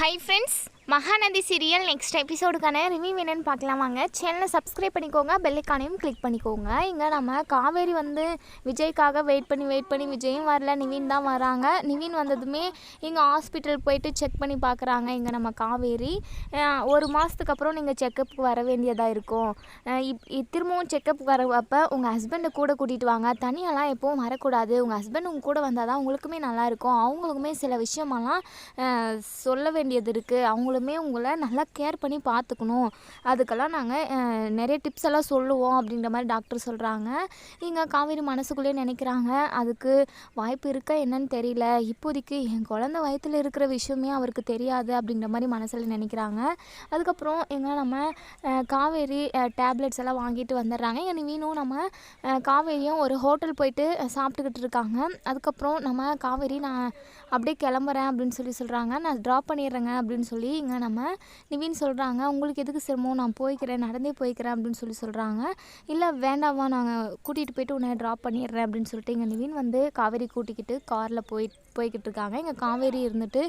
Hi friends Mahanadi serial next எபிசோடுக்கான review என்னன்னு பார்க்கலாம் வாங்க. சேனலை சப்ஸ்கிரைப் பண்ணிக்கோங்க. பெல்லைக்கானையும் கிளிக் பண்ணிக்கோங்க. இங்கே நம்ம காவேரி வந்து விஜய்க்காக வெயிட் பண்ணி வெயிட் பண்ணி விஜயும் வரல. நிவின் தான் வராங்க. நிவின் வந்ததுமே இங்கே ஹாஸ்பிட்டல் போயிட்டு செக் பண்ணி பார்க்குறாங்க. இங்கே நம்ம காவேரி. ஒரு மாதத்துக்கு அப்புறம் நீங்கள் செக்கப்புக்கு வர வேண்டியதாக இருக்கும். இப் திரும்பவும் செக்கப் வரப்போ உங்கள் ஹஸ்பண்டை கூட கூட்டிகிட்டு வாங்க. தனியெல்லாம் எப்பவும் வரக்கூடாது. உங்கள் ஹஸ்பண்ட் உங்கள் கூட வந்தால் தான் உங்களுக்குமே நல்லாயிருக்கும் அவங்களுக்குமே சில விஷயமெல்லாம் சொல்ல வேண்டியது இருக்குது அவங்களுக்கு எப்பொழுதுமே உங்களை நல்லா கேர் பண்ணி பார்த்துக்கணும். அதுக்கெல்லாம் நாங்கள் நிறைய டிப்ஸ் எல்லாம் சொல்லுவோம் அப்படின்ற மாதிரி டாக்டர் சொல்கிறாங்க இங்கே காவேரி மனசுக்குள்ளேயே நினைக்கிறாங்க. அதுக்கு வாய்ப்பு இருக்கா என்னன்னு தெரியல. இப்போதைக்கு என் குழந்த வயத்தில் இருக்கிற விஷயமே அவருக்கு தெரியாது அப்படின்ற மாதிரி மனசில் நினைக்கிறாங்க. அதுக்கப்புறம் எங்கே நம்ம காவேரி டேப்லெட்ஸ் எல்லாம் வாங்கிட்டு வந்துடுறாங்க. இங்கே வீணும் நம்ம காவேரியும் ஒரு ஹோட்டல் போயிட்டு சாப்பிட்டுக்கிட்டு இருக்காங்க. அதுக்கப்புறம் நம்ம காவேரி நான் அப்படியே கிளம்புறேன் அப்படின்னு சொல்லி சொல்கிறாங்க நான் ட்ராப் பண்ணிடுறேங்க அப்படின்னு சொல்லி இங்கே நம்ம நிவின் சொல்கிறாங்க உங்களுக்கு எதுக்கு சிரமம்? நான் போய்க்கிறேன் நடந்தே போய்க்கிறேன் அப்படின்னு சொல்லி சொல்கிறாங்க இல்லை வேண்டாமா நாங்கள் கூட்டிகிட்டு போயிட்டு உன்னை ட்ராப் பண்ணிடுறேன் அப்படின்னு சொல்லிட்டு இங்கே நிவின் வந்து காவேரி கூட்டிக்கிட்டு காரில் போயிட்டு போய்கிட்டு இருக்காங்க இங்கே காவேரி இருந்துட்டு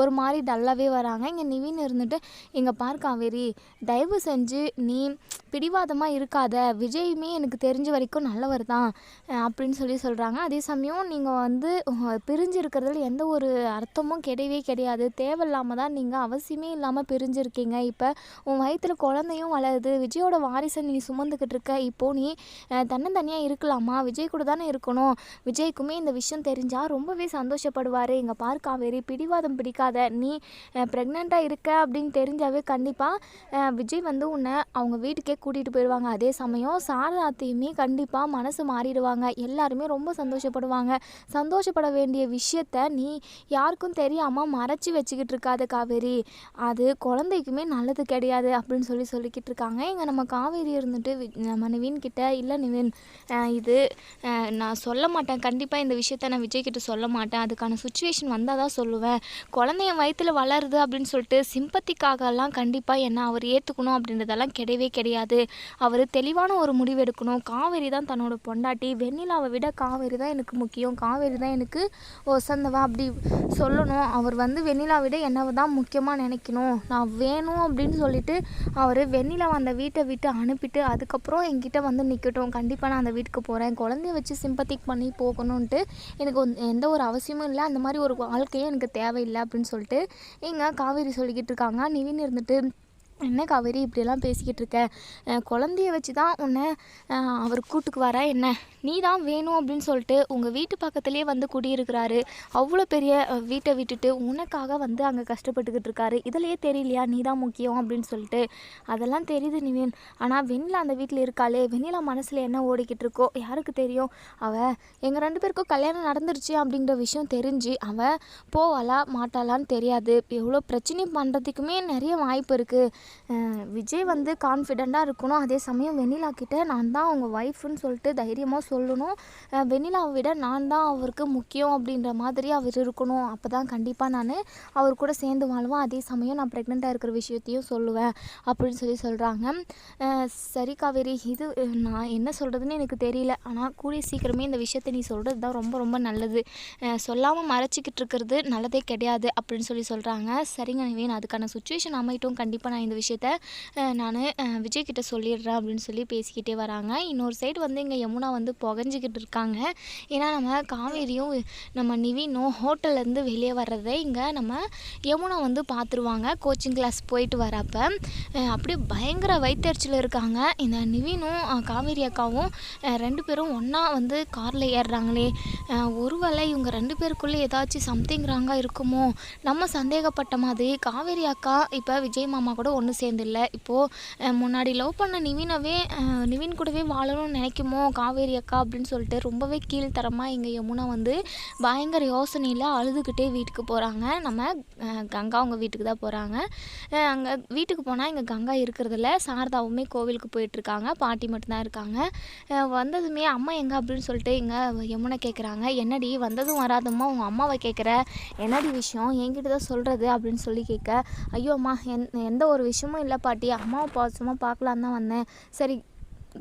ஒரு மாதிரி டல்லாகவே வராங்க. இங்கே நிவின் இருந்துட்டு இங்கே பார் காவேரி தயவு செஞ்சு நீ பிடிவாதமாக இருக்காத. விஜயுமே எனக்கு தெரிஞ்ச வரைக்கும் நல்லவர் தான். அப்படின்னு சொல்லி சொல்கிறாங்க அதே சமயம் நீங்கள் வந்து பிரிஞ்சு இருக்கிறதுல எந்த ஒரு அர்த்தமும் கிடையவே கிடையாது. தேவையில்லாமல் தான் நீங்கள் அவசியமே இல்லாமல் பிரிஞ்சிருக்கீங்க. இப்போ உன் வயிற்றில் குழந்தையும் வளருது. விஜயோட வாரிசை நீ சுமந்துக்கிட்டு இருக்க. இப்போது நீ தன்னந்தனியாக இருக்கலாமா? விஜய் கூட தானே இருக்கணும். விஜய்க்குமே இந்த விஷயம் தெரிஞ்சால் ரொம்பவே சந்தோஷம் சந்தோஷப்படுவார் இங்கே பார் காவேரி பிடிவாதம் பிடிக்காத நீ ப்ரெக்னெண்ட்டாக இருக்க அப்படின்னு தெரிஞ்சாவே கண்டிப்பாக விஜய் வந்து உன்னை அவங்க வீட்டுக்கே கூட்டிகிட்டு போயிடுவாங்க அதே சமயம் சாரதாத்தையுமே கண்டிப்பாக மனசு மாறிடுவாங்க. எல்லாருமே ரொம்ப சந்தோஷப்படுவாங்க. சந்தோஷப்பட வேண்டிய விஷயத்த நீ யாருக்கும் தெரியாமல் மறைச்சி வச்சுக்கிட்டு இருக்காது காவேரி. அது குழந்தைக்குமே நல்லது கிடையாது அப்படின்னு சொல்லி சொல்லிக்கிட்டு இருக்காங்க. இங்கே நம்ம காவேரி இருந்துட்டு வி- நம்ம நிவின் கிட்ட இல்லை நிவின் இது நான் சொல்ல மாட்டேன். கண்டிப்பாக இந்த விஷயத்த நான் விஜய் கிட்ட சொல்ல மாட்டேன். அதுக்கான சுச்சுவேஷன் வந்தால் தான் சொல்லுவேன். குழந்தைய வயிற்றுல வளருது அப்படின்னு சொல்லிட்டு சிம்பத்திக்காகலாம் கண்டிப்பாக என்ன அவர் ஏற்றுக்கணும் அப்படின்றதெல்லாம் கிடையவே கிடையாது. அவர் தெளிவான ஒரு முடிவு எடுக்கணும். காவேரி தான் தன்னோட பொண்டாட்டி. வெண்ணிலாவை விட காவேரி தான் எனக்கு முக்கியம். காவேரி தான் எனக்கு ஒசந்தவா அப்படி சொல்லணும். அவர் வந்து வெண்ணிலா விட என்னவை தான் முக்கியமாக நினைக்கணும். நான் வேணும் அப்படின்னு சொல்லிட்டு அவர் வெண்ணிலா அந்த வீட்டை விட்டு அனுப்பிட்டு அதுக்கப்புறம் என்கிட்ட வந்து நிற்கட்டும் கண்டிப்பாக நான் அந்த வீட்டுக்கு போகிறேன் குழந்தைய வச்சு சிம்பத்திக் பண்ணி போகணுன்ட்டு எனக்கு வந்து எந்த ஒரு அவசியமும் இல்லை அந்த மாதிரி ஒரு வாழ்க்கையும் எனக்கு தேவையில்லை அப்படின்னு சொல்லிட்டு இங்கே காவேரி சொல்லிக்கிட்டு இருக்காங்க. நிவின் இருந்துட்டு என்ன காவேரி இப்படியெல்லாம் பேசிக்கிட்டு இருக்க? குழந்தைய வச்சு தான் உன்னை அவர் கூட்டுக்கு வர என்ன? நீ தான் வேணும் அப்படின்னு சொல்லிட்டு உங்கள் வீட்டு பக்கத்துலேயே வந்து குடியிருக்கிறாரு. அவ்வளோ பெரிய வீட்டை விட்டுட்டு உனக்காக வந்து அங்கே கஷ்டப்பட்டுக்கிட்டு இருக்காரு. இதுலையே தெரியலையா? நீ தான் முக்கியம் அப்படின்னு சொல்லிட்டு. அதெல்லாம் தெரியுது நிவேன். ஆனால் வெண்ணிலா அந்த வீட்டில் இருக்காளே. வெண்ணிலா மனசில் என்ன ஓடிக்கிட்டு இருக்கோ? யாருக்கு தெரியும்? அவள் எங்கள் ரெண்டு பேருக்கும் கல்யாணம் நடந்துருச்சு அப்படிங்கிற விஷயம் தெரிஞ்சு அவள் போவாளா மாட்டாளான்னு தெரியாது. எவ்வளோ பிரச்சனை பண்ணுறதுக்குமே நிறைய வாய்ப்பு இருக்குது விஜய் வந்து கான்ஃபிடெண்ட்டாக இருக்கணும். அதே சமயம் வெண்ணிலா கிட்ட நான் தான் அவங்க ஒய்ஃப்னு சொல்லிட்டு தைரியமாக சொல்லணும். வெண்ணிலாவை விட நான் தான் அவருக்கு முக்கியம் அப்படின்ற மாதிரி அவர் இருக்கணும். அப்போ தான் கண்டிப்பாக நான் அவர் கூட சேர்ந்து வாழ்வேன். அதே சமயம் நான் ப்ரெக்னெண்ட்டாக இருக்கிற விஷயத்தையும் சொல்லுவேன் அப்படின்னு சொல்லி சொல்கிறாங்க சரி காவேரி இது நான் என்ன சொல்கிறதுன்னு எனக்கு தெரியல. ஆனால் கூடிய சீக்கிரமே இந்த விஷயத்தை நீ சொல்கிறது தான் ரொம்ப ரொம்ப நல்லது. சொல்லாமல் மறைச்சிக்கிட்டு இருக்கிறது நல்லதே கிடையாது அப்படின்னு சொல்லி சொல்கிறாங்க சரிங்க நிவேன். அதுக்கான சுச்சுவேஷன் அமையட்டும். கண்டிப்பாக நான் இந்த விஷயத்த நான் விஜய்கிட்ட சொல்லிடுறேன் அப்படின்னு சொல்லி பேசிக்கிட்டே வராங்க. இன்னொரு சைடு வந்து இங்கே யமுனா வந்து புகஞ்சிக்கிட்டு இருக்காங்க. ஏன்னா நம்ம காவேரியும் நம்ம நிவினும் ஹோட்டல்லேருந்து வெளியே வர்றதை இங்கே நம்ம யமுனா வந்து பார்த்துருவாங்க கோச்சிங் கிளாஸ் போயிட்டு வரப்ப. அப்படியே பயங்கர வயிற்றுச்சல் இருக்காங்க. இந்த நிவினும் காவேரி அக்காவும் ரெண்டு பேரும் ஒன்றா வந்து காரில் ஏறுறாங்களே. ஒருவேளை இவங்க ரெண்டு பேருக்குள்ளே ஏதாச்சும் சம்திங் ராங்காக இருக்குமோ? நம்ம சந்தேகப்பட்ட மாதிரி காவேரி அக்கா இப்போ விஜய் மாமா கூட ஒன்று சேர்ந்து இல்லை இப்போது முன்னாடி லவ் பண்ண நிவினவே நிவின் கூடவே வாழணும்னு நினைக்குமோ? காவேரி அக்கா அப்படின்னு சொல்லிட்டு ரொம்பவே கீழ்த்தரமாக இங்கே யமுனா வந்து பயங்கர யோசனையில் அழுதுகிட்டே வீட்டுக்கு போகிறாங்க நம்ம கங்கா அவங்க வீட்டுக்கு தான் போகிறாங்க அங்கே வீட்டுக்கு போனால் இங்கே கங்கா இருக்கிறதில்ல. சாரதாவுமே கோவிலுக்கு போயிட்டுருக்காங்க. பாட்டி மட்டும்தான் இருக்காங்க. வந்ததுமே அம்மா எங்கே அப்படின்னு சொல்லிட்டு இங்கே யமுனை கேட்குறாங்க என்னடி வந்ததும் வராதம்மா. உங்கள் அம்மாவை கேட்குற என்னடி விஷயம்? என்கிட்ட தான் சொல்கிறது அப்படின்னு சொல்லி கேட்க ஐயோ அம்மா எந் எந்த ஒரு விஷயம் விஷயமும் இல்லை பாட்டி. அம்மாவை பாசமாக பார்க்கலான்னு தான் வந்தேன். சரி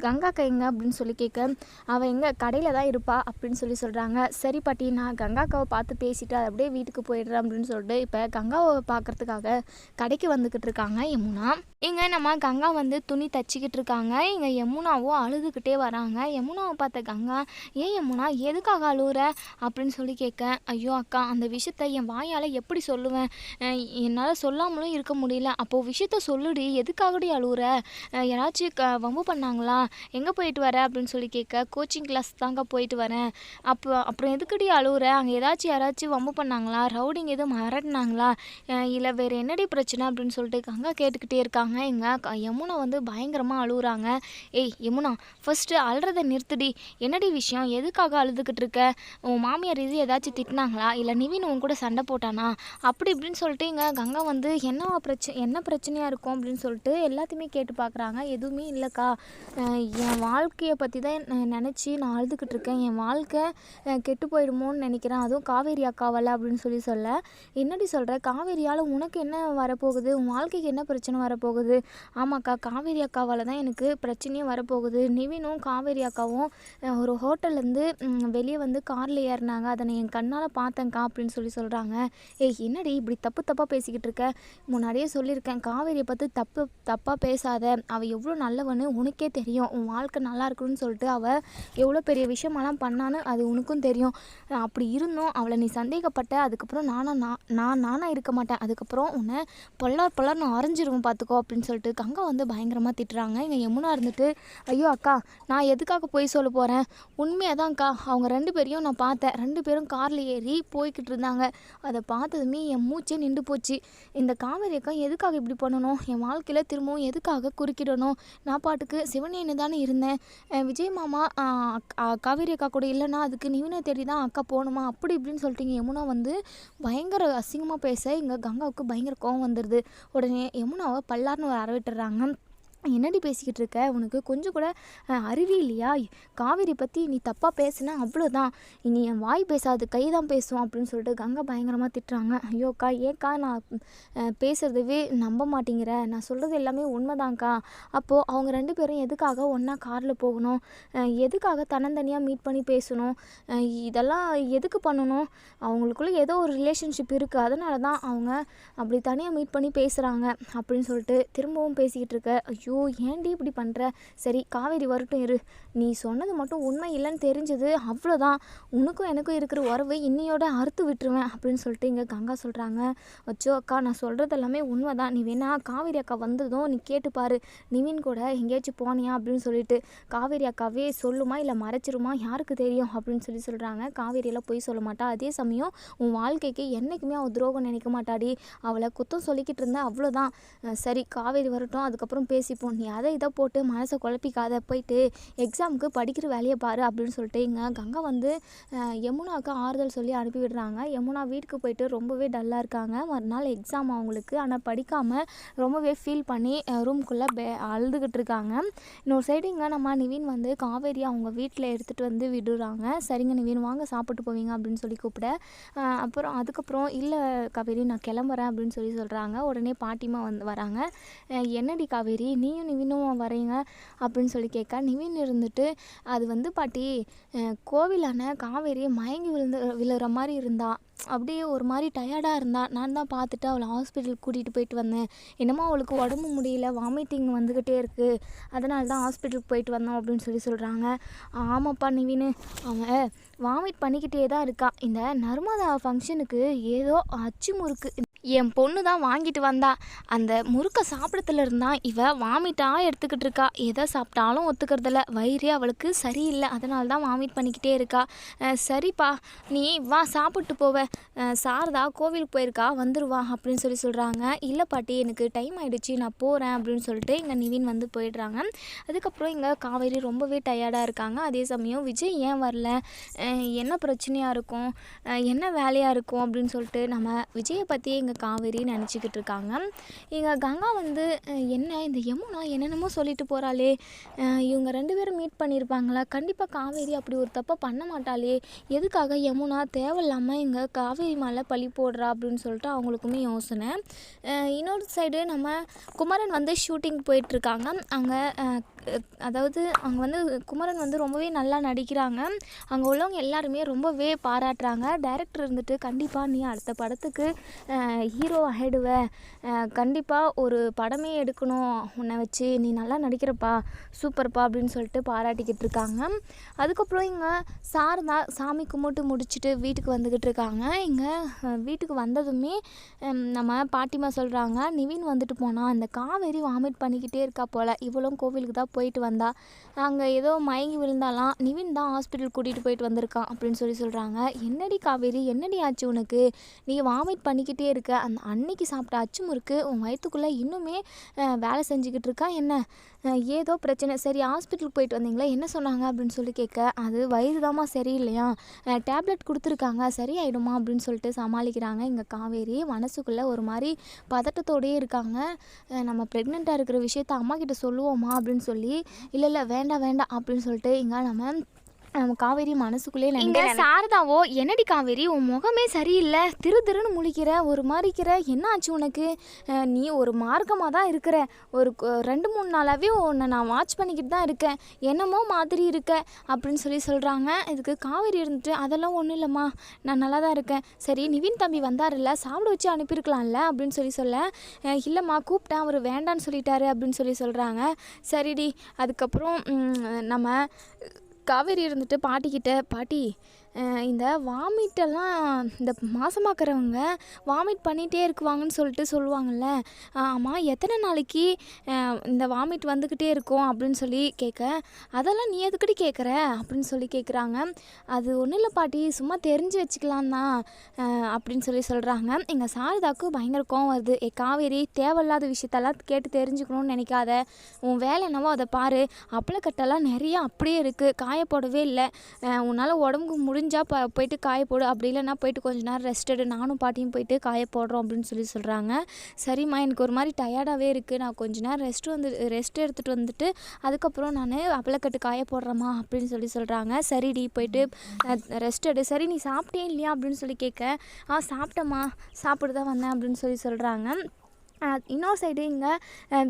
கங்காக்கா எங்க அப்படின்னு சொல்லி கேட்க அவள் எங்கே கடையில் தான் இருப்பா அப்படின்னு சொல்லி சொல்கிறாங்க சரி பாட்டி நான் கங்காக்காவை பார்த்து பேசிட்டு அது அப்படியே வீட்டுக்கு போயிடுறேன் அப்படின்னு சொல்லிட்டு இப்போ கங்காவை பார்க்கறதுக்காக கடைக்கு வந்துக்கிட்டு இருக்காங்க யமுனா. இங்கே நம்ம கங்கா வந்து துணி தச்சிக்கிட்டு இருக்காங்க. இங்கே யமுனாவும் அழுதுகிட்டே வராங்க. யமுனாவை பார்த்த கங்கா ஏன் யமுனா எதுக்காக அழுகுற அப்படின்னு சொல்லி கேட்க ஐயோ அக்கா அந்த விஷயத்த என் வாயால் எப்படி சொல்லுவேன்? என்னால் சொல்லாமலும் இருக்க முடியல. அப்போது விஷயத்த சொல்லுடி எதுக்காகடி அழுகுற யாராச்சும் க வம்பு பண்ணாங்களா? எங்கே போயிட்டு வர? அப்படின்னு சொல்லி கேட்க கோச்சிங் கிளாஸ் தாங்க போயிட்டு வரேன். அப்போ அப்புறம் எதுக்குடி அழுகுற அங்கே ஏதாச்சும் யாராச்சும் வம்பு பண்ணாங்களா? ரவுடிங் எதுவும் மிரட்டினாங்களா இல்லை வேறு என்னடி பிரச்சனை? அப்படின்னு சொல்லிட்டு கங்கா கேட்டுக்கிட்டே இருக்காங்க. எங்கள் யமுனா வந்து பயங்கரமாக அழுகுறாங்க ஏய் யமுனா ஃபஸ்ட்டு அழுறதை நிறுத்துடி. என்னடி விஷயம்? எதுக்காக அழுதுகிட்டு இருக்க? உன் மாமியார் இது ஏதாச்சும் திட்டினாங்களா? இல்லை நிவின் உன் கூட சண்டை போட்டானா? அப்படி இப்படின்னு சொல்லிட்டு இங்கே கங்கா வந்து என்னவா பிரச்சனை என்ன பிரச்சனையாக இருக்கும்? அப்படின்னு சொல்லிட்டு எல்லாத்தையுமே கேட்டு பார்க்குறாங்க எதுவுமே இல்லைக்கா. என் வாழ்க்கையை பற்றி தான் நினச்சி நான் அழுதுகிட்டு இருக்கேன். என் வாழ்க்கை கெட்டு போயிடுமோன்னு நினைக்கிறேன். அதுவும் காவேரி அக்காவால் அப்படின்னு சொல்லி சொல்ல. என்னடி சொல்கிற காவேரியால் உனக்கு என்ன வரப்போகுது? உன் வாழ்க்கைக்கு என்ன பிரச்சனை வரப்போகுது? ஆமாக்கா காவேரி அக்காவால் தான் எனக்கு பிரச்சனையே வரப்போகுது. நிவினும் காவேரி அக்காவும் ஒரு ஹோட்டல்லேருந்து வெளியே வந்து காரில் ஏறினாங்க. அதை நான் என் கண்ணால் பார்த்தேன்க்கா அப்படின்னு சொல்லி சொல்கிறாங்க ஏய் என்னடி இப்படி தப்பு தப்பாக பேசிக்கிட்டு இருக்க? முன்னாடியே சொல்லியிருக்கேன். காவேரியை பார்த்து தப்பு தப்பாக பேசாத. அவள் எவ்வளோ நல்லவன்னு உனக்கே தெரியும். உன் வாழ்க்கை நல்லா இருக்கணும்னு சொல்லிட்டு அவள் எவ்வளோ பெரிய விஷயமெல்லாம் பண்ணான்னு அது உனக்கும் தெரியும். அப்படி இருந்தும் அவளை நீ சந்தேகப்பட்ட அதுக்கப்புறம் நானாக நான் நான் நானாக இருக்க மாட்டேன். அதுக்கப்புறம் உன்னை பொல்லார் நான் அரைஞ்சிருவேன் பார்த்துக்கோ அப்படின்னு சொல்லிட்டு கங்கா வந்து பயங்கரமாக திட்டுறாங்க. இங்கே யமுனா இருந்துட்டு ஐயோ அக்கா நான் எதுக்காக போய் சொல்ல போகிறேன் உண்மையாக தான்க்கா அவங்க ரெண்டு பேரையும் நான் பார்த்தேன். ரெண்டு பேரும் காரில் ஏறி போய்கிட்டு இருந்தாங்க. அதை பார்த்ததுமே என் மூச்சே நின்று போச்சு. இந்த காவேரி அக்கா எதுக்காக இப்படி பண்ணணும்? என் வாழ்க்கையில் திரும்பவும் எதுக்காக குறுக்கிடணும்? நான் பாட்டுக்கு சிவனேன்னு தானே இருந்தேன் விஜய் மாமா காவேரி அக்கா கூட இல்லைன்னா அதுக்கு நிவினை தேடி தான் அக்கா போகணுமா? அப்படி இப்படின்னு சொல்லிட்டீங்க. யமுனா வந்து பயங்கர அசிங்கமாக பேச இங்கே கங்காவுக்கு பயங்கர கோவம் வந்துடுது உடனே யமுனாவை பல்லார்னு ஒரு அரவிட்டுறாங்க என்னடி பேசிக்கிட்டு இருக்க? உனக்கு கொஞ்சம் கூட அருவி இல்லையா? காவேரி பற்றி நீ தப்பாக பேசுனா அவ்வளோதான். இனி என் வாய் பேசாது கை தான் பேசும் அப்படின்னு சொல்லிட்டு கங்கை பயங்கரமாக திட்டுறாங்க. ஐயோக்கா ஏக்கா நான் பேசுகிறதவே நம்ப மாட்டேங்கிற. நான் சொல்கிறது எல்லாமே உண்மைதான்க்கா. அப்போது அவங்க ரெண்டு பேரும் எதுக்காக ஒன்றா காரில் போகணும்? எதுக்காக தன்னந்தனியாக மீட் பண்ணி பேசணும்? இதெல்லாம் எதுக்கு பண்ணணும்? அவங்களுக்குள்ளே ஏதோ ஒரு ரிலேஷன்ஷிப் இருக்குது அதனால தான் அவங்க அப்படி தனியாக மீட் பண்ணி பேசுகிறாங்க அப்படின்னு சொல்லிட்டு திரும்பவும் பேசிக்கிட்டு இருக்க. ஐயோ ஏன்டி இப்படி பண்ணுற சரி காவேரி வரட்டும் இரு. நீ சொன்னது மட்டும் உண்மை இல்லைன்னு தெரிஞ்சது அவ்வளோதான் உனக்கும் எனக்கும் இருக்கிற உறவு இன்னையோட அறுத்து விட்டுருவேன் அப்படின்னு சொல்லிட்டு இங்கே கங்கா சொல்கிறாங்க அச்சோ அக்கா நான் சொல்கிறது எல்லாமே உண்மை தான் நீ வேணா காவேரி அக்கா வந்ததும் நீ கேட்டுப்பாரு நிவின் கூட எங்கேயாச்சும் போனியா அப்படின்னு சொல்லிட்டு காவேரி அக்காவே சொல்லுமா இல்லை மறைச்சிருமா? யாருக்கு தெரியும்? அப்படின்னு சொல்லி சொல்கிறாங்க காவேரியெல்லாம் போய் சொல்ல மாட்டா. அதே சமயம் உன் வாழ்க்கைக்கு என்றைக்குமே அவள் துரோகம் நினைக்க மாட்டாடி. அவளை குத்தம் சொல்லிக்கிட்டு இருந்தா அவ்வளோதான் சரி காவேரி வரட்டும். அதுக்கப்புறம் பேசி பேசிப்போம் நீ அதை இதை போட்டு மனசை குழப்பிக்காத போயிட்டு எக்ஸாமுக்கு படிக்கிற வேலையை பாரு அப்படின்னு சொல்லிட்டு இங்கே கங்கா வந்து யமுனாவுக்கு ஆறுதல் சொல்லி அனுப்பி விடுறாங்க. யமுனா வீட்டுக்கு போயிட்டு ரொம்பவே டல்லாக இருக்காங்க. மறுநாள் எக்ஸாம் அவங்களுக்கு. ஆனால் படிக்காமல் ரொம்பவே ஃபீல் பண்ணி ரூம்குள்ளே பே அழுதுகிட்டு இருக்காங்க. இன்னொரு சைடு இங்கே நம்ம நிவின் வந்து காவேரி அவங்க வீட்டில் எடுத்துகிட்டு வந்து விடுறாங்க. சரிங்க நிவின் வாங்க சாப்பிட்டு போவீங்க அப்படின்னு சொல்லி கூப்பிட. அப்புறம் அதுக்கப்புறம் இல்லை காவேரி நான் கிளம்புறேன் அப்படின்னு சொல்லி சொல்கிறாங்க உடனே பாட்டிமா வந்து வராங்க. என்னடி காவேரி நீயும் நிவினும் வரீங்க அப்படின்னு சொல்லி கேட்க நிவின் இருந்துட்டு அது வந்து பாட்டி கோவிலான காவேரி மயங்கி விழுந்து விழுற மாதிரி இருந்தா. அப்படியே ஒரு மாதிரி டயர்டாக இருந்தாள் நான் தான் பார்த்துட்டு அவளை ஹாஸ்பிட்டலுக்கு கூட்டிகிட்டு போயிட்டு வந்தேன். என்னமோ அவளுக்கு உடம்பு முடியல வாமிட்டிங் வந்துக்கிட்டே இருக்குது அதனால தான் ஹாஸ்பிட்டலுக்கு போயிட்டு வந்தோம் அப்படின்னு சொல்லி சொல்கிறாங்க ஆமாப்பா நிவினு. அவன் வாமிட் பண்ணிக்கிட்டே தான் இருக்கா. இந்த நர்மதா ஃபங்க்ஷனுக்கு ஏதோ அச்சு முறுக்கு. என் பொண்ணு தான் வாங்கிட்டு வந்தா. அந்த முறுக்கை சாப்பிடத்துல இருந்தா இவ வாமிட்டாக எடுத்துக்கிட்டு இருக்கா. எதை சாப்பிட்டாலும் ஒத்துக்கிறதில்ல. வயிறே அவளுக்கு சரியில்லை. அதனால தான் வாமிட் பண்ணிக்கிட்டே இருக்கா. சரிப்பா. நீ வா சாப்பிட்டு போவ. சாரதா கோவிலுக்கு போயிருக்கா வந்துடுவா அப்படின்னு சொல்லி சொல்கிறாங்க இல்லை பாட்டி எனக்கு டைம் ஆகிடுச்சி நான் போகிறேன் அப்படின்னு சொல்லிட்டு இங்கே நிவின் வந்து போயிடுறாங்க. அதுக்கப்புறம் இங்கே காவேரி ரொம்பவே டயர்டாக இருக்காங்க. அதே சமயம் விஜய் ஏன் வரல? என்ன பிரச்சனையாக இருக்கும்? என்ன வேலையாக இருக்கும் அப்படின்னு சொல்லிட்டு நம்ம விஜயை பற்றி எங்கள் காவேரி நினச்சிக்கிட்டு இருக்காங்க. எங்கள் கங்கா வந்து என்ன இந்த யமுனா என்னென்னமோ சொல்லிட்டு போகிறாளே இவங்க ரெண்டு பேரும் மீட் பண்ணியிருப்பாங்களா கண்டிப்பாக காவேரி அப்படி ஒரு தப்பை பண்ண மாட்டாளே. எதுக்காக யமுனா தேவையில்லாமல் இங்கே காவேரி மேலே பழி போடுறா அப்படின்னு சொல்லிட்டு அவங்களுக்குமே யோசனை. இன்னொரு சைடு நம்ம குமரன் வந்து ஷூட்டிங் போயிட்டுருக்காங்க அங்கே அதாவது அங்கே வந்து குமரன் வந்து ரொம்பவே நல்லா நடிக்கிறாங்க. அங்கே உள்ளவங்க எல்லாருமே ரொம்பவே பாராட்டுறாங்க. டைரக்டர் இருந்துட்டு கண்டிப்பாக நீ அடுத்த படத்துக்கு ஹீரோ ஆகிடுவ கண்டிப்பாக ஒரு படமே எடுக்கணும். உன்னை வச்சு நீ நல்லா நடிக்கிறப்பா சூப்பர்ப்பா அப்படின்னு சொல்லிட்டு பாராட்டிக்கிட்டு இருக்காங்க. அதுக்கப்புறம் இங்கே சாரதா சாமி கும்பிட்டு முடிச்சுட்டு வீட்டுக்கு வந்துக்கிட்டு இருக்காங்க. இங்கே வீட்டுக்கு வந்ததுமே நம்ம பாட்டிமா சொல்கிறாங்க நிவின் வந்துட்டு போனால் அந்த காவேரி வாமிட் பண்ணிக்கிட்டே இருக்கா போல். இவ்வளோ கோவிலுக்கு தான் போயிட்டு வந்தா. அங்கே ஏதோ மயங்கி விழுந்தாலாம் நிவின் தான் ஹாஸ்பிட்டல் கூட்டிகிட்டு போயிட்டு வந்திருக்கான் அப்படின்னு சொல்லி சொல்கிறாங்க என்னடி காவேரி? என்னடி ஆச்சு உனக்கு? நீ வாமிட் பண்ணிக்கிட்டே இருக்க. அந்த அன்னைக்கு சாப்பிட்ட அச்சும் இருக்குது உன் வயிற்றுக்குள்ளே இன்னுமே வேலை செஞ்சுக்கிட்டு இருக்கா என்ன? ஏதோ பிரச்சனை. சரி ஹாஸ்பிட்டலுக்கு போயிட்டு வந்தீங்களா என்ன சொன்னாங்க அப்படின்னு சொல்லி கேட்க அது வயிறு தாம்மா சரியில்லையா? டேப்லெட் கொடுத்துருக்காங்க. சரியாயிடுமா அப்படின்னு சொல்லிட்டு சமாளிக்கிறாங்க இங்கே காவேரி. மனசுக்குள்ளே ஒரு மாதிரி பதட்டத்தோடயே இருக்காங்க. நம்ம ப்ரெக்னெண்ட்டாக இருக்கிற விஷயத்த அம்மா கிட்ட சொல்லுவோமா அப்படின்னு சொல்லி இல்லை இல்லை வேண்டாம் வேண்டாம் அப்படின்னு சொல்லிட்டு இங்கே நம்ம காவேரி மனசுக்குள்ளே இங்கே சாரதாவோ என்னடி காவேரி உன் முகமே சரியில்லை. திரு திருன்னு முழிக்கிற ஒரு மாதிரிக்கிற என்ன ஆச்சு உனக்கு நீ ஒரு மார்க்கமாக தான் இருக்கிற. ஒரு ரெண்டு மூணு நாளாகவே உன்னை நான் வாட்ச் பண்ணிக்கிட்டு தான் இருக்கேன். என்னமோ மாதிரி இருக்க அப்படின்னு சொல்லி சொல்கிறாங்க இதுக்கு காவேரி இருந்துட்டு அதெல்லாம் ஒன்றும் இல்லைம்மா. நான் நல்லா தான் இருக்கேன். சரி நிவின் தம்பி வந்தாருல்ல சாப்பிட வச்சு அனுப்பியிருக்கலாம்ல அப்படின்னு சொல்லி சொல்ல. இல்லைம்மா கூப்பிட்டேன் அவர் வேண்டான்னு சொல்லிட்டாரு அப்படின்னு சொல்லி சொல்கிறாங்க சரிடி அதுக்கப்புறம் நம்ம காவேரி இருந்துட்டு பாட்டிக்கிட்ட பாட்டி இந்த வாமிட்டெல்லாம் இந்த மாசமாக்குறவங்க வாமிட் பண்ணிகிட்டே இருக்குவாங்கன்னு சொல்லிட்டு சொல்லுவாங்கள்ல ஆமாம் எத்தனை நாளைக்கு இந்த வாமிட் வந்துக்கிட்டே இருக்கும் அப்படின்னு சொல்லி கேட்க அதெல்லாம் நீ எதுக்கடி கேட்குற? அப்படின்னு சொல்லி கேட்குறாங்க. அது ஒன்றும் இல்லை பாட்டி சும்மா தெரிஞ்சு வச்சுக்கலாம் தான் அப்படின்னு சொல்லி சொல்கிறாங்க எங்கள் சாரதாக்கு பயங்கர கோவம் வருது. ஏ காவேரி தேவையில்லாத விஷயத்தெல்லாம் கேட்டு தெரிஞ்சுக்கணும்னு நினைக்காத. உன் வேலை என்னவோ அதை பாரு. அப்பளக்கட்டெல்லாம் நிறையா அப்படியே இருக்குது காய போடவே இல்லை உன்னால் உடம்புக்கு முடிஞ்சு ப போயிட்டு காய போடு. அப்படி இல்லைன்னா போயிட்டு கொஞ்ச நேரம் ரெஸ்ட் எடு. நானும் பாட்டியும் போயிட்டு காய போடுறோம் அப்படின்னு சொல்லி சொல்கிறாங்க சரிம்மா எனக்கு ஒரு மாதிரி டயர்டாகவே இருக்குது நான் கொஞ்ச நேரம் ரெஸ்ட் வந்து ரெஸ்ட் எடுத்துகிட்டு வந்துட்டு அதுக்கப்புறம் நான் அப்பளக்கட்டு காய போடுறேம்மா அப்படின்னு சொல்லி சொல்கிறாங்க சரிடி போயிட்டு ரெஸ்ட் எடு. சரி நீ சாப்பிட்டே இல்லையா அப்படின்னு சொல்லி கேட்க ஆ சாப்பிட்டேம்மா. சாப்பிட்டு தான் வந்தேன் அப்படின்னு சொல்லி சொல்கிறாங்க இன்னொரு சைடு இங்கே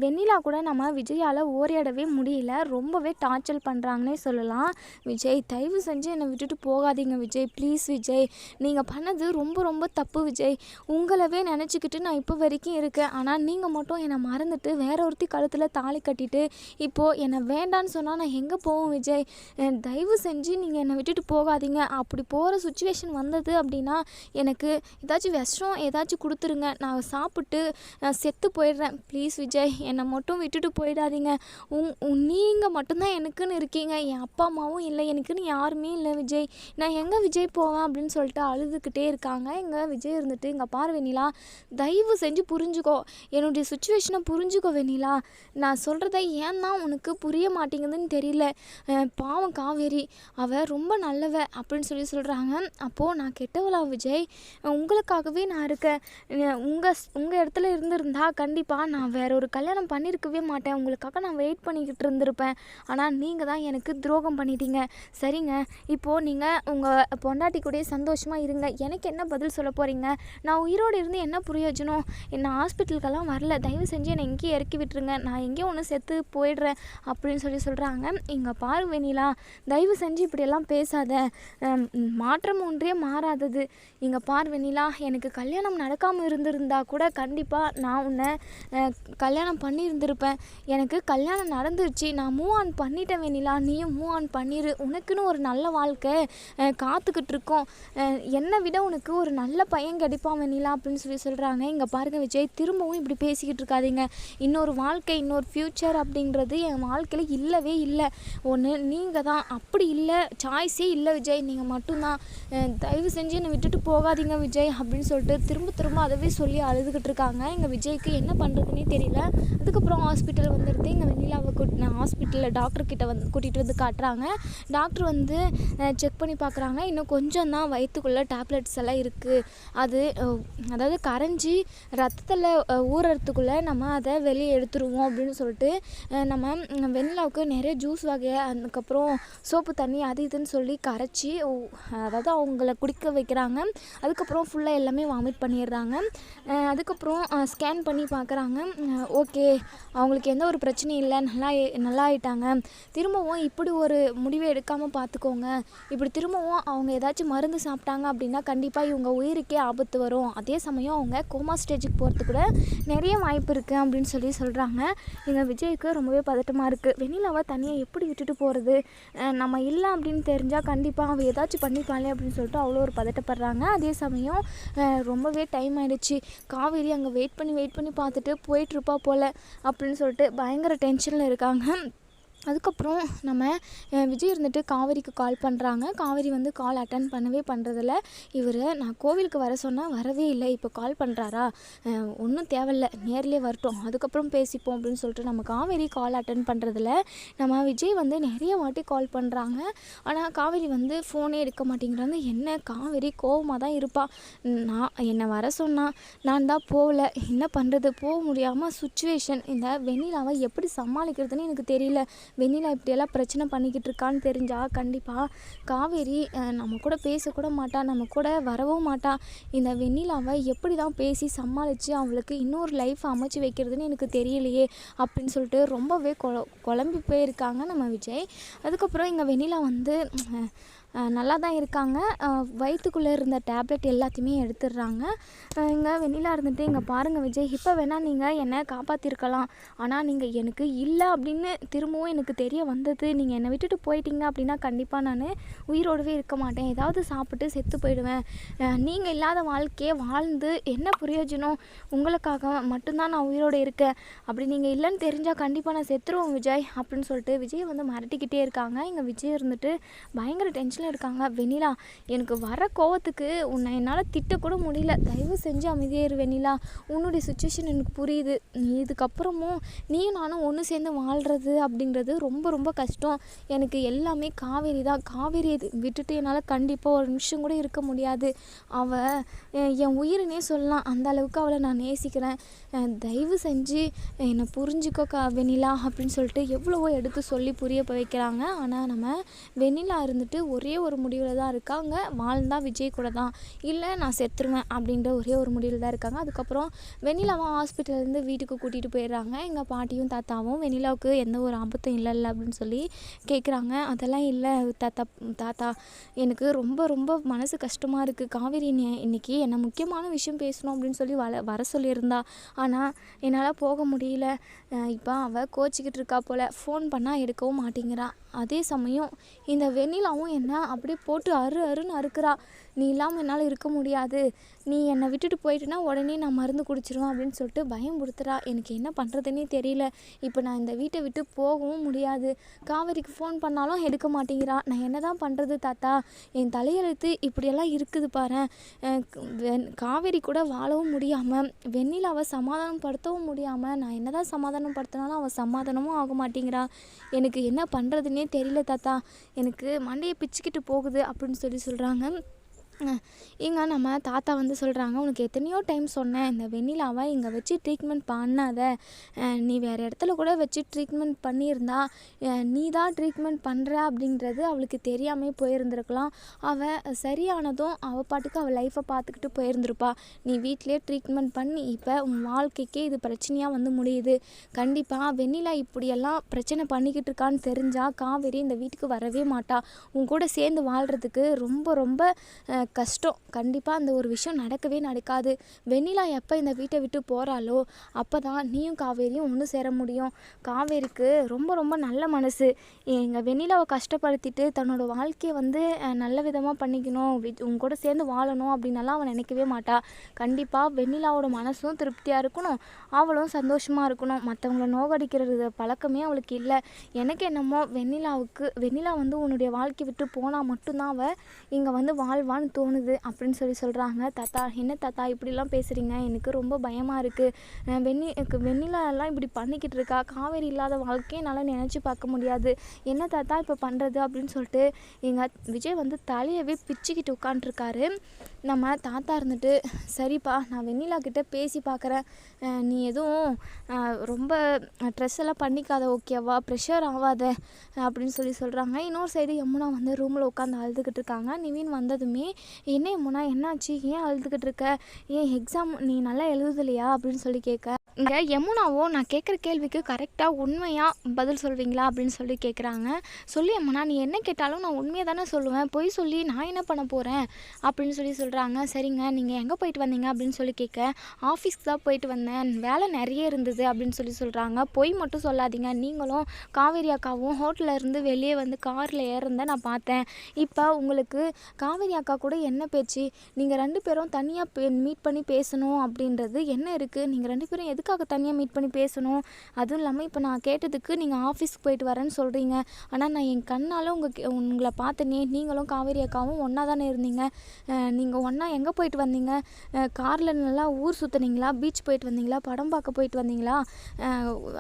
வெண்ணிலா கூட நம்ம விஜயால் ஓரியாடவே முடியல. ரொம்பவே டார்ச்சர் பண்ணுறாங்கன்னே சொல்லலாம். விஜய் தயவு செஞ்சு என்னை விட்டுட்டு போகாதீங்க விஜய். ப்ளீஸ் விஜய் நீங்கள் பண்ணது ரொம்ப ரொம்ப தப்பு விஜய். உங்களவே நினச்சிக்கிட்டு நான் இப்போ வரைக்கும் இருக்கேன். ஆனால் நீங்கள் மட்டும் என்னை மறந்துட்டு வேற ஒருத்தி கழுத்தில் தாலி கட்டிட்டு இப்போது என்னை வேண்டான்னு சொன்னால் நான் எங்கே போவேன் விஜய்? தயவு செஞ்சு நீங்கள் என்னை விட்டுட்டு போகாதீங்க. அப்படி போகிற சுச்சுவேஷன் வந்தது அப்படின்னா எனக்கு ஏதாச்சும் விஷம் ஏதாச்சும் கொடுத்துருங்க. நான் சாப்பிட்டு நான் செத்து போயிடுறேன். ப்ளீஸ் விஜய் என்னை மட்டும் விட்டுட்டு போயிடாதீங்க. உங் நீங்கள் மட்டும்தான் எனக்குன்னு இருக்கீங்க. என் அப்பா அம்மாவும் இல்லை. எனக்குன்னு யாருமே இல்லை விஜய். நான் எங்கே விஜய் போவேன் அப்படின்னு சொல்லிட்டு அழுதுகிட்டே இருக்காங்க. எங்கள் விஜய் இருந்துட்டு இங்கே பாரு வெண்ணிலா தயவு செஞ்சு புரிஞ்சுக்கோ. என்னுடைய சுச்சுவேஷனை புரிஞ்சுக்கோ வெண்ணிலா. நான் சொல்கிறத ஏன் தான் உனக்கு புரிய மாட்டேங்குதுன்னு தெரியல. பாவம் காவேரி. அவ ரொம்ப நல்லவ அப்படின்னு சொல்லி சொல்கிறாங்க அப்போது நான் கெட்டவளா விஜய்? உங்களுக்காகவே நான் இருக்கேன். உங்கள் உங்கள் இடத்துல இருந்திருந்தா கண்டிப்பாக நான் வேற ஒரு கல்யாணம் பண்ணியிருக்கவே மாட்டேன். உங்களுக்காக நான் வெயிட் பண்ணிக்கிட்டு இருந்திருப்பேன். ஆனால் நீங்கள் தான் எனக்கு துரோகம் பண்ணிட்டீங்க. சரிங்க. இப்போது நீங்கள் உங்கள் பொண்டாட்டி கூடயே சந்தோஷமாக இருங்க. எனக்கு என்ன பதில் சொல்ல போகிறீங்க நான் உயிரோடு இருந்து என்ன பிரயோஜனம்? என்ன ஹாஸ்பிட்டலுக்கெல்லாம் வரல. தயவு செஞ்சு என்னை எங்கேயும் இறக்கி விட்டுருங்க. நான் எங்கேயும் ஒன்று செத்து போயிடுறேன் அப்படின்னு சொல்லி சொல்கிறாங்க இங்கே பாரு வெண்ணிலா தயவு செஞ்சு இப்படியெல்லாம் பேசாத. மாற்றம் ஒன்றே மாறாதது. இங்கே பார் வெண்ணிலா எனக்கு கல்யாணம் நடக்காமல் இருந்திருந்தா கூட கண்டிப்பாக நான் உன்னை கல்யாணம் பண்ணியிருந்திருப்பேன். எனக்கு கல்யாணம் நடந்துருச்சு. நான் மூவ் ஆன் பண்ணிட்டேன் வெண்ணிலா. நீயும் மூவ் ஆன் பண்ணிடு உனக்குன்னு ஒரு நல்ல வாழ்க்கை காத்துக்கிட்டு இருக்கோம். என்னை விட உனக்கு ஒரு நல்ல பையன் கிடைப்பான் வெண்ணிலா அப்படின்னு சொல்லி சொல்கிறாங்க இங்கே பாருங்க விஜய் திரும்பவும் இப்படி பேசிக்கிட்டு இருக்காதீங்க. இன்னொரு வாழ்க்கை இன்னொரு ஃப்யூச்சர் அப்படின்றது என் வாழ்க்கையில் இல்லவே இல்லை. ஒன்று நீங்கள் தான். அப்படி இல்லை சாய்ஸே இல்லை விஜய். நீங்கள் மட்டும்தான். தயவு செஞ்சு என்னை விட்டுட்டு போகாதீங்க விஜய் அப்படின்னு சொல்லிட்டு திரும்ப திரும்ப அதவே சொல்லி அழுதுகிட்டு இருக்காங்க. எங்கள் விஜய் விஜய்க்கு என்ன பண்ணுறதுனே தெரியல. அதுக்கப்புறம் ஹாஸ்பிட்டல் வந்துடுது இங்கே வெண்ணிலாவை கூட்டின ஹாஸ்பிட்டலில் டாக்டர்கிட்ட வந்து கூட்டிகிட்டு வந்து காட்டுறாங்க. டாக்டர் வந்து செக் பண்ணி பார்க்குறாங்க இன்னும் கொஞ்சம் தான் வயிற்றுக்குள்ளே டேப்லெட்ஸ் எல்லாம் இருக்குது அது அதாவது கரைஞ்சி ரத்தத்தில் ஊறுறதுக்குள்ளே நம்ம அதை வெளியே எடுத்துருவோம் அப்படின்னு சொல்லிட்டு நம்ம வெண்ணிலாவுக்கு நிறைய ஜூஸ் வகை அதுக்கப்புறம் சோப்பு தண்ணி அது இதுன்னு சொல்லி கரைச்சி அதாவது அவங்கள குடிக்க வைக்கிறாங்க. அதுக்கப்புறம் ஃபுல்லாக எல்லாமே வாமிட் பண்ணிடுறாங்க. அதுக்கப்புறம் ஸ்கேன் ஸ்கேன் பண்ணி பார்க்குறாங்க ஓகே அவங்களுக்கு எந்த ஒரு பிரச்சனையும் இல்லை நல்லா நல்லா ஆயிட்டாங்க திரும்பவும் இப்படி ஒரு முடிவை எடுக்காமல் பார்த்துக்கோங்க இப்படி திரும்பவும் அவங்க ஏதாச்சும் மருந்து சாப்பிட்டாங்க அப்படின்னா கண்டிப்பாக இவங்க உயிருக்கே ஆபத்து வரும். அதே சமயம் அவங்க கோமா ஸ்டேஜுக்கு போகிறது கூட நிறைய வாய்ப்பு இருக்குது அப்படின்னு சொல்லி சொல்கிறாங்க எங்கள் விஜய்க்கு ரொம்பவே பதட்டமாக இருக்குது வெண்ணிலாவை தனியாக எப்படி விட்டுட்டு போகிறது நம்ம இல்லை அப்படின்னு தெரிஞ்சால் கண்டிப்பாக அவள் ஏதாச்சும் பண்ணிப்பாளே அப்படின்னு சொல்லிட்டு அவ்வளோ ஒரு பதட்டப்படுறாங்க. அதே சமயம் ரொம்பவே டைம் ஆயிடுச்சு. காவேரி அங்கே வெயிட் பண்ணி வெயிட் பண்ணி பார்த்துட்டு போயிட்டுருப்பா போல் அப்படின்னு சொல்லிட்டு பயங்கர டென்ஷனில் இருக்காங்க. அதுக்கப்புறம் நம்ம விஜய் இருந்துட்டு காவேரிக்கு கால் பண்ணுறாங்க காவேரி வந்து கால் அட்டன் பண்ணவே பண்ணுறதில்ல இவர் நான் கோவிலுக்கு வர சொன்னால் வரவே இல்லை. இப்போ கால் பண்ணுறாரா ஒன்றும் தேவையில்ல. நேர்லேயே வரட்டும். அதுக்கப்புறம் பேசிப்போம் அப்படின்னு சொல்லிட்டு நம்ம காவேரி கால் அட்டன் பண்ணுறதில்ல நம்ம விஜய் வந்து நிறைய வாட்டி கால் பண்ணுறாங்க ஆனால் காவேரி வந்து ஃபோனே எடுக்க மாட்டேங்கிறாங்க. என்ன? காவேரி கோவமாக தான் இருப்பாள் நான் என்னை வர சொன்னால் நான் தான் போகல. என்ன பண்ணுறது போக முடியாமல் சுச்சுவேஷன் இந்த வெண்ணிலாவை எப்படி சமாளிக்கிறதுன்னு எனக்கு தெரியல. வெண்ணிலா இப்படியெல்லாம் பிரச்சனை பண்ணிக்கிட்டு இருக்கான்னு தெரிஞ்சால் கண்டிப்பாக காவேரி நம்ம கூட பேசக்கூட மாட்டா நம்ம கூட வரவும் மாட்டா. இந்த வெண்ணிலாவை எப்படி தான் பேசி சமாளித்து அவளுக்கு இன்னொரு லைஃப் அமைச்சு வைக்கிறதுன்னு எனக்கு தெரியலையே அப்படின்னு சொல்லிட்டு ரொம்பவே கொ குழம்பி போயிருக்காங்க நம்ம விஜய். அதுக்கப்புறம் இங்கே வெண்ணிலா வந்து நல்லா தான் இருக்காங்க. வயிற்றுக்குள்ளே இருந்த டேப்லெட் எல்லாத்தையுமே எடுத்துடுறாங்க. இங்கே வெண்ணிலா இருந்துட்டு இங்கே பாருங்கள் விஜய் இப்போ வேணால் நீங்கள் என்னை காப்பாற்றிருக்கலாம் ஆனால் நீங்கள் எனக்கு இல்லை அப்படின்னு திரும்பவும் எனக்கு தெரிய வந்தது. நீங்கள் என்னை விட்டுட்டு போயிட்டீங்க அப்படின்னா கண்டிப்பாக நான் உயிரோடவே இருக்க மாட்டேன். ஏதாவது சாப்பிட்டு செத்து போயிடுவேன். நீங்கள் இல்லாத வாழ்க்கையை வாழ்ந்து என்ன பிரயோஜனம்? உங்களுக்காக மட்டும்தான் நான் உயிரோடு இருக்கேன். அப்படி நீங்கள் இல்லைன்னு தெரிஞ்சால் கண்டிப்பாக நான் செத்துருவோம் விஜய் அப்படின்னு சொல்லிட்டு விஜய் வந்து மிரட்டிக்கிட்டே இருக்காங்க. இங்கே விஜய் இருந்துட்டு பயங்கர டென்ஷன் டென்ஷனில் இருக்காங்க. வெண்ணிலா எனக்கு வர கோவத்துக்கு உன்னை என்னால் திட்டக்கூட முடியல. தயவு செஞ்சு அமைதியேறு வெண்ணிலா. உன்னுடைய சுச்சுவேஷன் எனக்கு புரியுது. நீ இதுக்கப்புறமும் நீயும் நானும் ஒன்று சேர்ந்து வாழ்கிறது அப்படிங்கிறது ரொம்ப ரொம்ப கஷ்டம். எனக்கு எல்லாமே காவேரி தான். காவேரி விட்டுட்டு என்னால் கண்டிப்பாக ஒரு நிமிஷம் கூட இருக்க முடியாது. அவள் என் உயிரினே சொல்லலாம். அந்த அளவுக்கு அவளை நான் நேசிக்கிறேன். தயவு செஞ்சு என்னை புரிஞ்சுக்கோ கா வெண்ணிலா அப்படின்னு சொல்லிட்டு எவ்வளவோ எடுத்து சொல்லி புரிய வைக்கிறாங்க. ஆனால் நம்ம வெண்ணிலா இருந்துட்டு ஒரே ஒரே ஒரு முடிவில் தான் இருக்காங்க. வாழ்ந்தா விஜய் கூட தான். இல்லை நான் செத்துருவேன் அப்படின்ற ஒரே ஒரு முடிவில் தான் இருக்காங்க. அதுக்கப்புறம் வெண்ணிலாவை ஹாஸ்பிட்டல்லேருந்து வீட்டுக்கு கூட்டிகிட்டு போயிடுறாங்க. எங்கள் பாட்டியும் தாத்தாவும் வெண்ணிலாவுக்கு எந்த ஒரு ஆபத்தும் இல்லைல்ல அப்படின்னு சொல்லி கேட்குறாங்க அதெல்லாம் இல்லை தாத்தா தாத்தா. எனக்கு ரொம்ப ரொம்ப மனசு கஷ்டமாக இருக்குது காவேரி இன்னைக்கு என்னை முக்கியமான விஷயம் பேசணும் அப்படின்னு சொல்லி வர வர சொல்லியிருந்தா. ஆனால் என்னால் போக முடியல. இப்போ அவள் கோச்சிக்கிட்டு இருக்கா போல். ஃபோன் பண்ணால் எடுக்கவும் மாட்டேங்கிறா. அதே சமயம் இந்த வெண்ணிலாவும் என்ன அப்படியே போட்டு அரு அருன்னு அறுக்கிறா. நீ இல்லாமல் என்னால் இருக்க முடியாது. நீ என்னை விட்டுட்டு போயிட்டுனா உடனே நான் மருந்து குடிச்சிருவேன் அப்படின்னு சொல்லிட்டு பயம்படுத்துகிறா எனக்கு என்ன பண்ணுறதுனே தெரியல. இப்போ நான் இந்த வீட்டை விட்டு போகவும் முடியாது. காவேரிக்கு ஃபோன் பண்ணாலும் எடுக்க மாட்டேங்கிறா. நான் என்ன தான் பண்ணுறது தாத்தா? என் தலையெழுத்து இப்படியெல்லாம் இருக்குது பாரு காவேரி கூட வாழவும் முடியாமல் வெண்ணிலாவை சமாதானப்படுத்தவும் முடியாமல் நான் என்ன தான் சமாதானப்படுத்தினாலும் அவள் சமாதானமும் ஆக மாட்டேங்கிறா. எனக்கு என்ன பண்ணுறதுனே தெரியல தாத்தா. எனக்கு மண்டையை பிச்சுக்கிட்டு போகுது அப்படின்னு சொல்லி சொல்கிறாங்க ஏங்க நம்ம தாத்தா வந்து சொல்கிறாங்க உனக்கு எத்தனையோ டைம் சொன்னேன் இந்த வெண்ணிலாவை இங்கே வச்சு ட்ரீட்மெண்ட் பண்ணாத. நீ வேறு இடத்துல கூட வச்சு ட்ரீட்மெண்ட் பண்ணியிருந்தா நீ தான் ட்ரீட்மெண்ட் பண்ணுற அப்படின்றது அவளுக்கு தெரியாமே போயிருந்திருக்கலாம். அவள் சரியானதும் அவள் பாட்டுக்கு அவள் லைஃப்பை பார்த்துக்கிட்டு போயிருந்திருப்பா. நீ வீட்டிலே ட்ரீட்மெண்ட் பண்ணி இப்போ உன் வாழ்க்கைக்கே இது பிரச்சனையாக வந்து முடியுது. கண்டிப்பாக வெண்ணிலா இப்படியெல்லாம் பிரச்சனை பண்ணிக்கிட்டு இருக்கான்னு தெரிஞ்சால் காவேரி இந்த வீட்டுக்கு வரவே மாட்டா. உன் கூட சேர்ந்து வாழ்கிறதுக்கு ரொம்ப ரொம்ப கஷ்டம். கண்டிப்பாக அந்த ஒரு விஷயம் நடக்கவே நடக்காது. வெண்ணிலா எப்போ இந்த வீட்டை விட்டு போகிறாளோ அப்போ தான் நீயும் காவேரியும் ஒன்று சேர முடியும். காவேரிக்கு ரொம்ப ரொம்ப நல்ல மனசு. எங்கள் வெண்ணிலாவை கஷ்டப்படுத்திட்டு தன்னோட வாழ்க்கையை வந்து நல்ல விதமாக பண்ணிக்கணும். வி- உன் கூட சேர்ந்து வாழணும் அப்படின்னலாம் அவன் நினைக்கவே மாட்டா. கண்டிப்பாக வெண்ணிலாவோட மனசும் திருப்தியாக இருக்கணும். அவளும் சந்தோஷமாக இருக்கணும். மற்றவங்கள நோகடிக்கிறது பழக்கமே அவளுக்கு இல்லை. எனக்கு என்னமோ வெண்ணிலாவுக்கு வெண்ணிலா வந்து உன்னுடைய வாழ்க்கை விட்டு போனால் மட்டும்தான் அவள் இங்கே வந்து வாழ்வான்னு தோணுது அப்படின்னு சொல்லி சொல்கிறாங்க தாத்தா என்ன தாத்தா இப்படிலாம் பேசுகிறீங்க எனக்கு ரொம்ப பயமாக இருக்குது வெண்ணி வெண்ணிலாலாம் இப்படி பண்ணிக்கிட்டு இருக்கா காவேரி இல்லாத வாழ்க்கையை என்னால் நினச்சி பார்க்க முடியாது. என்ன தாத்தா இப்போ பண்ணுறது அப்படின்னு சொல்லிட்டு எங்கள் விஜய் வந்து தலையவே பிச்சுக்கிட்டு உட்காண்ட்ருக்காரு நம்ம தாத்தா இருந்துட்டு சரிப்பா நான் வெண்ணிலா கிட்டே பேசி பார்க்குறேன். நீ எதுவும் ரொம்ப ட்ரெஸ் எல்லாம் பண்ணிக்காத ஓகேவா ப்ரெஷர் ஆகாத அப்படின்னு சொல்லி சொல்கிறாங்க இன்னொரு சைடு யமுனா வந்து ரூமில் உட்காந்து அழுதுகிட்டு இருக்காங்க. நிவின் வந்ததுமே என்ன யமுனா என்னாச்சு? ஏன் அழுதுகிட்டு இருக்க? ஏன் எக்ஸாம் நீ நல்லா எழுதுலையா? அப்படின்னு சொல்லி கேட்க இங்கே யமுனாவோ நான் கேட்குற கேள்விக்கு கரெக்டாக உண்மையாக பதில் சொல்வீங்களா அப்படின்னு சொல்லி கேட்குறாங்க சொல்லி யமுனா நீ என்ன கேட்டாலும் நான் உண்மையை தானே சொல்லுவேன். பொய் சொல்லி நான் என்ன பண்ண போகிறேன் அப்படின்னு சொல்லி சொல்கிறாங்க சரிங்க நீங்கள் எங்கே போயிட்டு வந்தீங்க அப்படின்னு சொல்லி கேட்க ஆஃபீஸ்க்கு தான் போயிட்டு வந்தேன். வேலை நிறைய இருந்தது அப்படின்னு சொல்லி சொல்கிறாங்க பொய் மட்டும் சொல்லாதீங்க. நீங்களும் காவேரி அக்காவும் ஹோட்டலில் இருந்து வெளியே வந்து காரில் ஏறந்த நான் பார்த்தேன். இப்போ உங்களுக்கு காவேரி அக்கா கூட என்ன பேச்சு? நீங்கள் ரெண்டு பேரும் தனியாக மீட் பண்ணி பேசணும் அப்படின்றது என்ன இருக்குது நீங்கள் ரெண்டு பேரும் எதுக்கு எதுக்காக தனியாக மீட் பண்ணி பேசணும். அதுவும் இல்லாமல் இப்போ நான் கேட்டதுக்கு நீங்கள் ஆஃபீஸ்க்கு போயிட்டு வரேன்னு சொல்கிறீங்க ஆனால் நான் என் கண்ணால் உங்கள் உங்களை பார்த்தனே நீங்களும் காவேரி அக்காவும் ஒன்றா தானே இருந்தீங்க. நீங்கள் ஒன்றா எங்கே போயிட்டு வந்தீங்க? காரில் நல்லா ஊர் சுற்றுனீங்களா பீச் போயிட்டு வந்தீங்களா? படம் பார்க்க போயிட்டு வந்தீங்களா?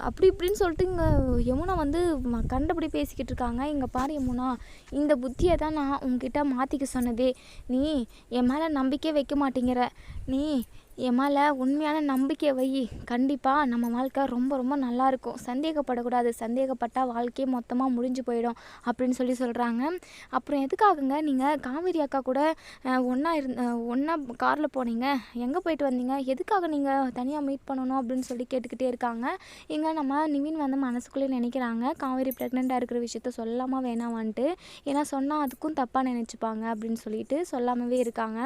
அப்படி இப்படின்னு சொல்லிட்டு இங்கே யமுனா வந்து கண்டபடி பேசிக்கிட்டு இருக்காங்க. இங்கே பாரு யமுனா இந்த புத்தியை தான் நான் உங்ககிட்ட மாற்றிக்க சொன்னதே. நீ என் மேலே நம்பிக்கை வைக்க மாட்டேங்கிற. நீ என் மேலே உண்மையான நம்பிக்கை வை. கண்டிப்பாக நம்ம வாழ்க்கை ரொம்ப ரொம்ப நல்லாயிருக்கும் சந்தேகப்படக்கூடாது. சந்தேகப்பட்டால் வாழ்க்கையே மொத்தமாக முடிஞ்சு போயிடும் அப்படின்னு சொல்லி சொல்கிறாங்க அப்புறம் எதுக்காகங்க நீங்கள் காவேரி அக்கா கூட ஒன்றா இருந்த ஒன்றா காரில் போனீங்க? எங்கே போயிட்டு வந்தீங்க? எதுக்காக நீங்கள் தனியாக மீட் பண்ணணும் அப்படின்னு சொல்லி கேட்டுக்கிட்டே இருக்காங்க. இங்கே நம்ம நிவின் வந்து மனசுக்குள்ளே நினைக்கிறாங்க. காவேரி ப்ரெக்னெண்ட்டாக இருக்கிற விஷயத்த சொல்லாமல் வேணாமான்ட்டு. ஏன்னா சொன்னால் அதுக்கும் தப்பாக நினச்சிப்பாங்க அப்படின்னு சொல்லிட்டு சொல்லாமவே இருக்காங்க.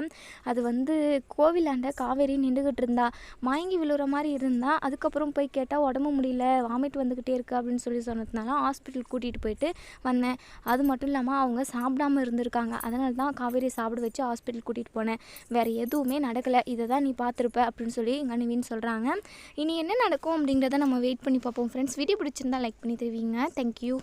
அது வந்து கோவிலாண்ட காவேரி நின்றுக்கிட்டு இருந்தா மயங்கி விழுற மாதிரி இருந்தா அதுக்கப்புறம் போய் கேட்டால் உடம்பு முடியல வாமிட் வந்துக்கிட்டே இருக்கு அப்படின்னு சொல்லி சொன்னதுனால ஹாஸ்பிட்டல் கூட்டிகிட்டு போயிட்டு வந்தேன். அது மட்டும் இல்லாமல் அவங்க சாப்பிடாம இருந்திருக்காங்க. அதனால தான் காவேரி சாப்பிட வச்சு ஹாஸ்பிட்டல் கூட்டிகிட்டு போனேன். வேறு எதுவுமே நடக்கலை. இதை தான் நீ பார்த்துருப்ப அப்படின்னு சொல்லி எங்கள் நிவின் சொல்கிறாங்க இனி என்ன நடக்கும் அப்படிங்கிறத நம்ம வெயிட் பண்ணி பார்ப்போம். ஃப்ரெண்ட்ஸ் வீடியோ பிடிச்சிருந்தா லைக் பண்ணி தருவீங்க. தேங்க்யூ